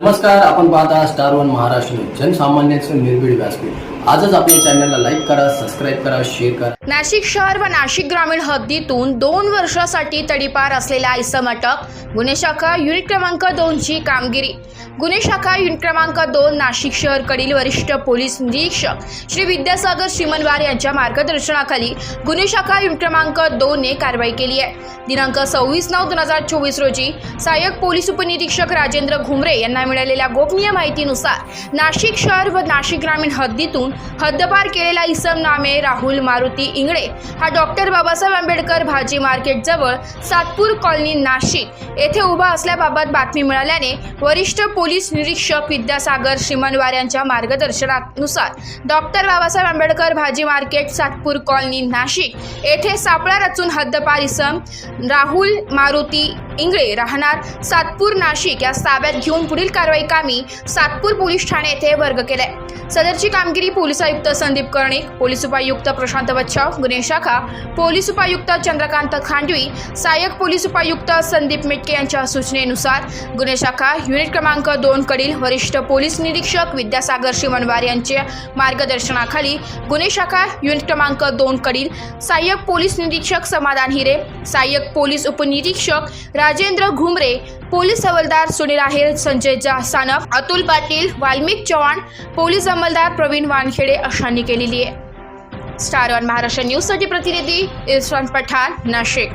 नमस्कार आपण पाहता स्टार वन महाराष्ट्र जनसामान्यांचं निर्भीड व्यासपीठ. आजच आपल्या चॅनलला लाईक करा सबस्क्राईब करा शेअर करा. नाशिक शहर व नाशिक ग्रामीण हद्दीतून दोन वर्षासाठी तडीपार असलेला इसम अटक गुन्हे शाखा युनिट क्रमांक दोनची कामगिरी. गुन्हे शाखा युनिट क्रमांक दोन नाशिक शहरकडील वरिष्ठ पोलीस निरीक्षक श्री विद्यासागर श्रीमनवार यांच्या मार्गदर्शनाखाली गुन्हे शाखा युनिट क्रमांक दोन ने कारवाई केली आहे. दिनांक सव्वीस नऊ दोन हजार चोवीस रोजी सहाय्यक पोलीस उपनिरीक्षक राजेंद्र घुमरे यांना मिळालेल्या गोपनीय माहितीनुसार नाशिक शहर व नाशिक ग्रामीण हद्दीतून हद्दपार केलेला इसम नामे राहुल मारुती इंगळे हा डॉक्टर बाबासाहेब आंबेडकर भाजी मार्केटजवळ सातपूर कॉलनी नाशिक येथे उभा असल्याबाबत बातमी मिळाल्याने वरिष्ठ पोलीस निरीक्षक विद्यासागर श्रीमनवार यांच्या मार्गदर्शनानुसार डॉक्टर बाबासाहेब आंबेडकर भाजी मार्केट सातपूर कॉलनी नाशिक येथे सापळा रचून हद्दपार इसम राहुल मारुती इंगळे राहणार सातपूर नाशिक या ताब्यात घेऊन पुढील कारवाई कामी सातपूर पोलीस ठाणे येथे वर्ग केलाय. सदरची कामगिरी पोलीस आयुक्त संदीप कर्णिक पोलीस उपायुक्त प्रशांत बच्छाव गुन्हे शाखा पोलीस उपायुक्त चंद्रकांत खांडवी सहाय्यक पोलीस उपायुक्त संदीप मेटके यांच्या सूचनेनुसार गुन्हे शाखा युनिट क्रमांक दोन कडील वरिष्ठ पोलीस निरीक्षक विद्यासागर शिवणवार यांच्या मार्गदर्शनाखाली गुन्हे शाखा युनिट क्रमांक दोन कडील सहाय्यक पोलीस निरीक्षक समाधान हिरे सहाय्यक पोलीस उपनिरीक्षक राजेंद्र घुमरे पोलीस हवालदार सुनील आहेर संजय जा सानप अतुल पाटील वाल्मिक चव्हाण पोलीस अंमलदार प्रवीण वानखेडे अशांनी केलेली आहे. स्टार वन महाराष्ट्र न्यूजसाठी प्रतिनिधी इरफान पठाण नाशिक.